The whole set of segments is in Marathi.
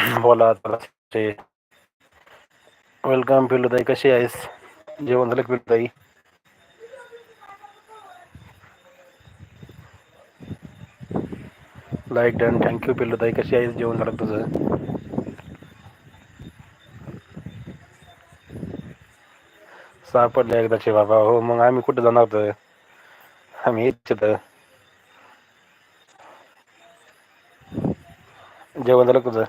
बोला वेलकम पिलुताई कशी आहेस? जेवण झालं का लाईक डन थँक्यू पिल्लूताई कशी आहेस? जेवण झालं तुझं? सापडले एकदाचे बाबा. हो मग आम्ही कुठे जाणार होतो? आम्ही इच्छित जेवण झालं तुझं?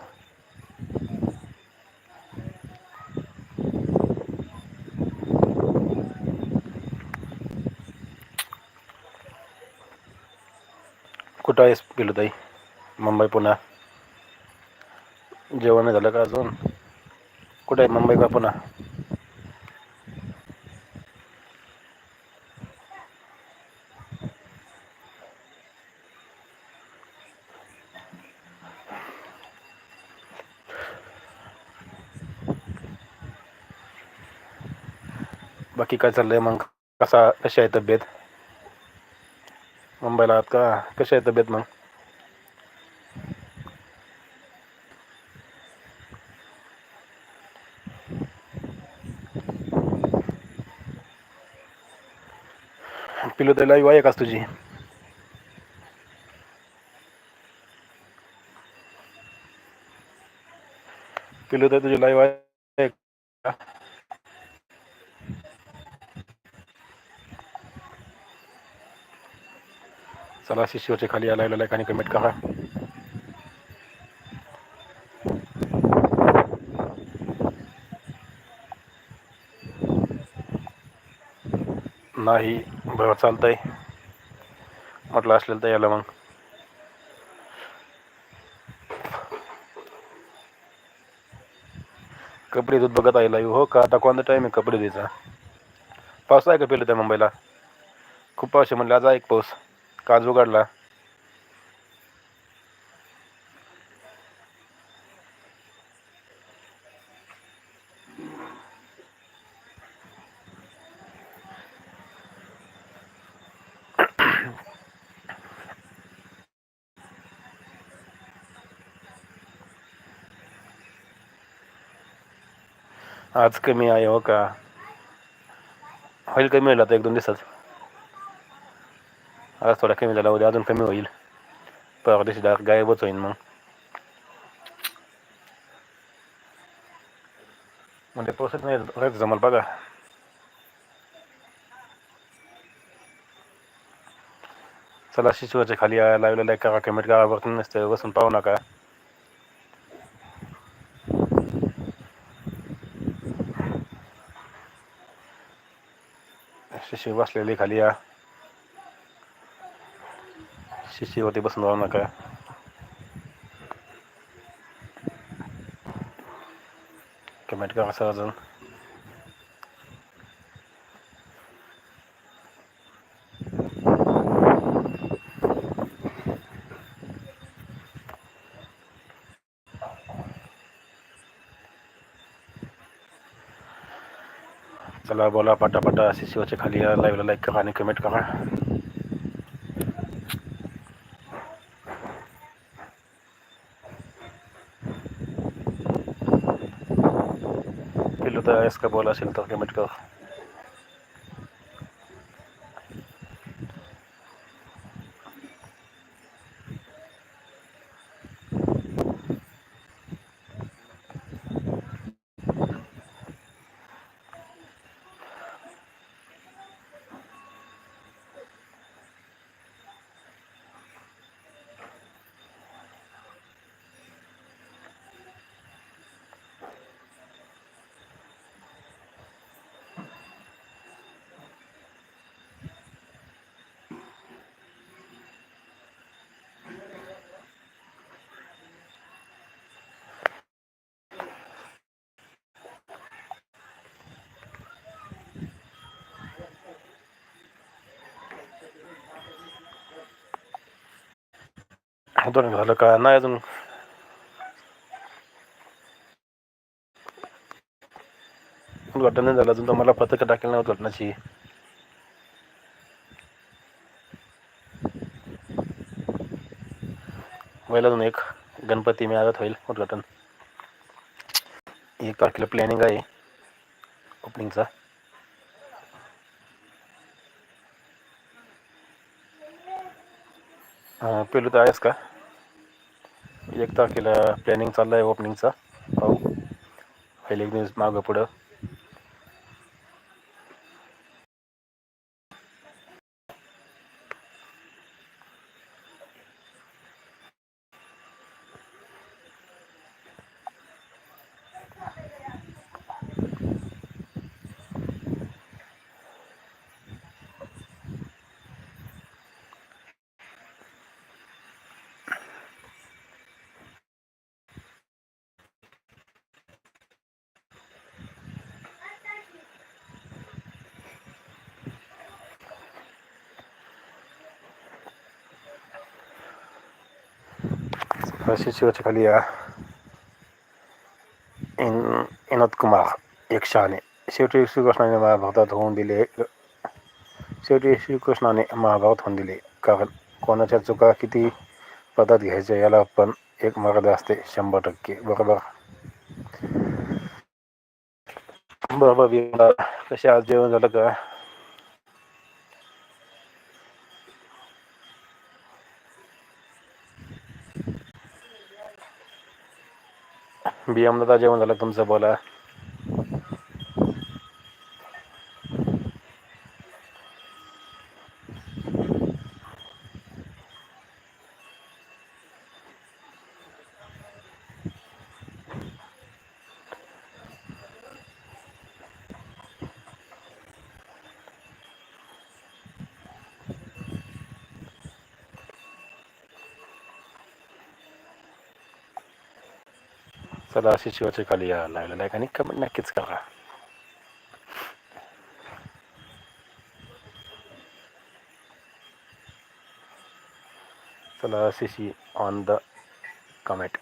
कुठं गेलो ताई. मुंबई पुणा. जेवण नाही झालं का अजून? कुठे आहे मुंबई का पुन्हा बाकी काय चाललंय मग? कसा कशी आहे तब्येत? मुंबईला आहात का? कशी आहे तब्येत मग? पिलूताई लाईव्ह आहे का तुझी? पिलूताई तुझी लाईव्ह आहे का? चला शिष्यवरच्या खाली यायला लाईव्हला लाईक आणि कमेंट करा. नाही बरं चालतंय. म्हटलं असलेलं तर याला मग. कपडे दूध बघत आहे. लाईव्ह हो का? आता कोणता टाईम आहे कपडे द्यायचा पाऊस आहे का पेलं त्या मुंबईला? खूप पाऊस आहे म्हणलं आज एक पाऊस. काजू काढला. आज कमी आहे हो का? होईल कमी होईल आता एक दोन दिवसात. आज थोडा कमी झाला उद्या अजून कमी होईल परवा दिवशी डायरेक्ट गायबच होईल मग म्हणजे प्रोसेस नाही जमल बघा चला शिशूवरच्या खाली लाईव्हला लाईक करा कमेंट करा बघून नसते बसून पाहू नका शिशी बसलेली खाली या शिशीवरती बसून राहू नका. कमेंट करा सर अजून. चला बोला पटापटा शिशीवरच्या खाली लाईव्हला लाईक करा आणि कमेंट करा. पिल्लू तर बोला असेल तर कमेंट कर दोन झालं का नाही अजून उद्घाटन नाही झालं अजून तुम्हाला पत्रक टाकेल नाही उद्घाटनाची होईल अजून एक गणपती मेळाव्यात होईल उद्घाटन एक तारखेला प्लॅनिंग आहे ओपनिंगचा पेलू तर आहेस का एक तारखेला प्लॅनिंग चाललं आहे ओपनिंगचा पाहू. पहिले एक दिवस मागं पुढं. शिवाच्या खाली या इन विनोद कुमार एक शहाणे शेवटी श्रीकृष्णाने महाभारतात होऊन दिले शेवटी श्रीकृष्णाने महाभारत होऊन दिले कारण कोणाच्या चुका किती पदात घ्यायच्या याला पण एक मर्यादा असते शंभर टक्के बरोबर बरोबर बिंदा कसे आज जेवण झालं का बियामला जेवण झालं तुमचं बोला. चला अशी शिवाच्या खाली या लागलेला आहे आणि कमेंट नक्कीच करा. चला अशी ऑन द कमेंट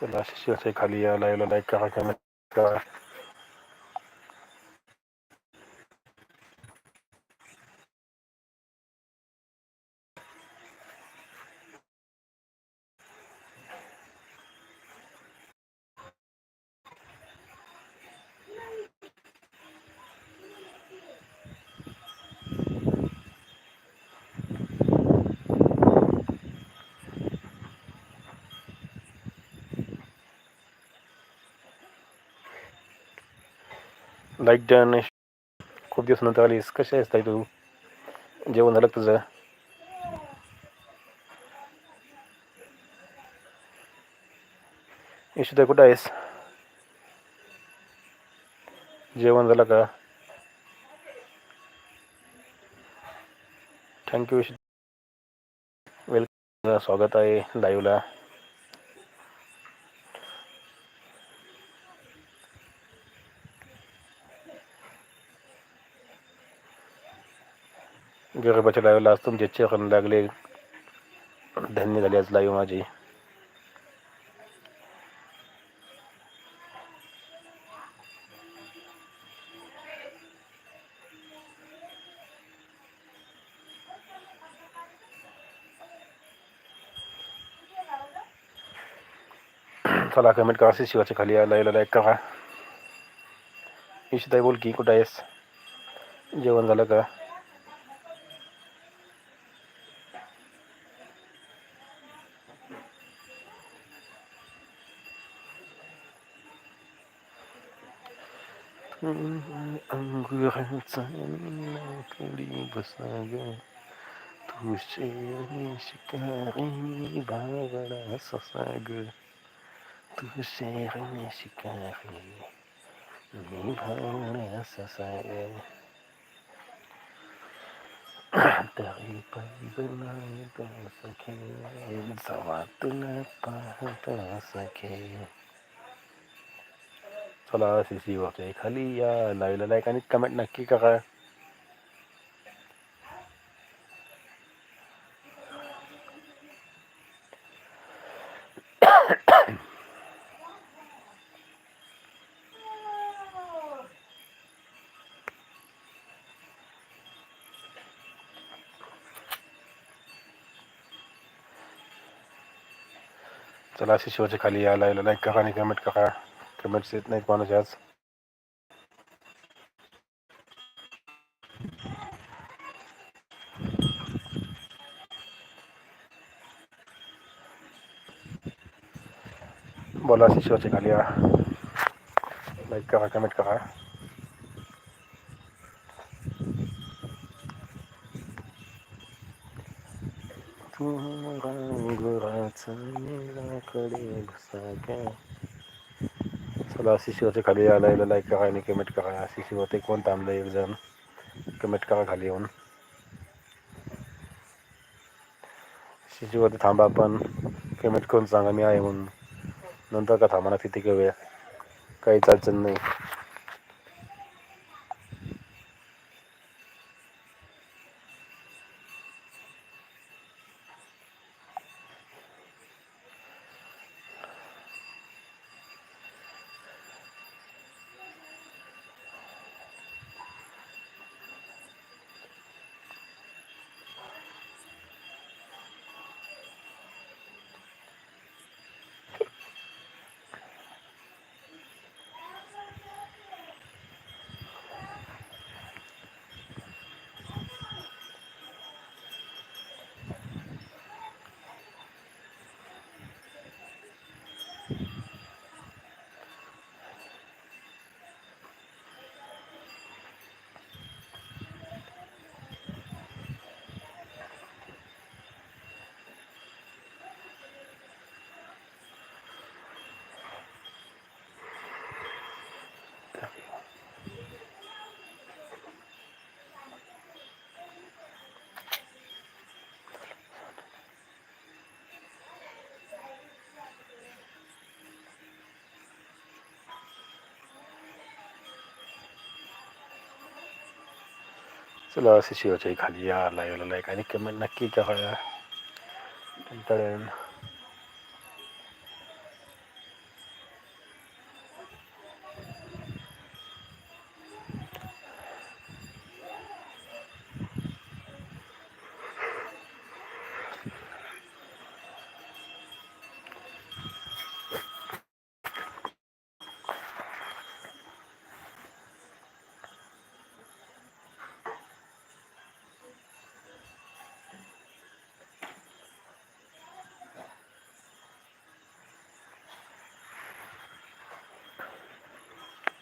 चला अशी शिवाची खाली या लाईव्हला लाईक करा कमेंट करा लाइट डन खूप दिवस नंतर आलीस. कशी आहेस ताई तू? जेवण झालं तुझं तुझं? यशोदा कुठं आहेस? जेवण झालं का? थँक्यू वेलकम स्वागत आहे लाईव्हला गरिबाच्या लाईव्हला आज तुमचे म्हणजे चरण लागले. धन्य झाली आज लाईव्ह माझी. चला कमेंट करा शिवाच्या खाली लाईवला लाईव्हला लाईक करा. इशिताई बोल की कुठं आहेस? जेवण झालं का? शिकारी बावडा ससा ग तू शेर शिकारी मी भावड्या ससा ग तरी पण सखे जवा तुला पाहता सखे चला सी सी होते खाली या लाईव्हला लाईक आणि कमेंट नक्की करा. चला शिशोच्या खाली या लाईव्हला लाईक करा आणि कमेंट करा. कमेंट्स येत नाहीत कोणाचे आज. बोला शिशोच्या खाली लाईक करा कमेंट करा. तू रंगराचा मेळाकडे बसाग्या चला शिशोच्या खाली यायला यायला लाईक करा आणि कमेंट करा. शिशोवरती कोण थांबलं एक जण कमेंट करा खाली येऊन. शिशोवरती थांबा पण. कमेंट करून सांगा? मी आहे म्हणून. नंतर का थांबा ना तिथे घेऊया काहीच अडचण नाही. चला शिशोच्या खाली या लाईव्हला लाईक आणि कमेंट नक्की करा नंतर